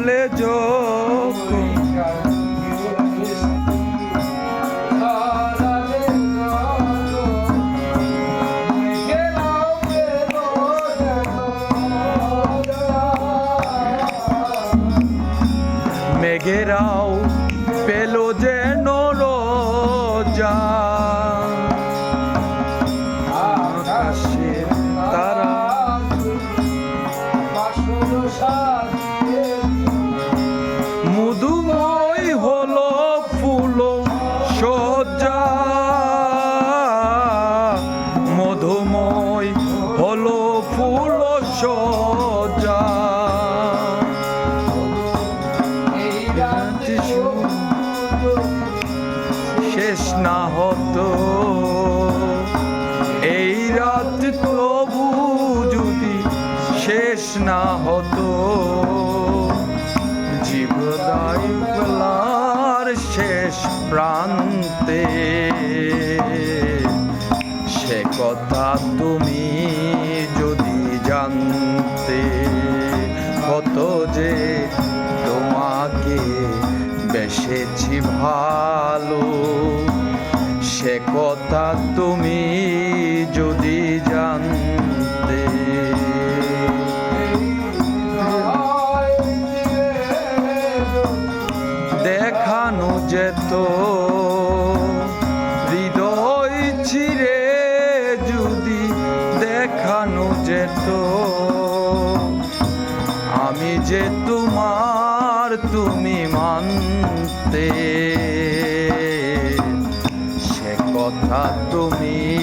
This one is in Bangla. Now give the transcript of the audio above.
জড়ালে যোগ। মেঘেরাও না হতো। জীবদাই বেলার শেষ প্রান্তে। সে কথা তুমি যদি জানতে, কত যে তোমাকে বেসেছি ভালো। সে কথা তুমি যেত। হৃদয় ছিঁড়ে যদি দেখানো যেত। আমি যে তোমার তুমি মানতে সে কথা তুমি